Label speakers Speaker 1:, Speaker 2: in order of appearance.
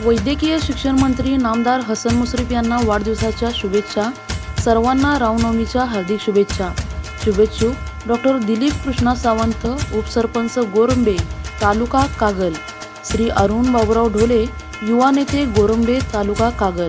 Speaker 1: वैद्यकीय शिक्षण मंत्री नामदार हसन मुश्रीफ यांना वाढदिवसाच्या शुभेच्छा. सर्वांना रामनवमीच्या हार्दिक शुभेच्छा. शुभेच्छुक डॉक्टर दिलीप कृष्णा सावंत उपसरपंच गोरंबे तालुका कागल. श्री अरुण बाबुराव ढोले युवा नेते गोरंबे तालुका कागल.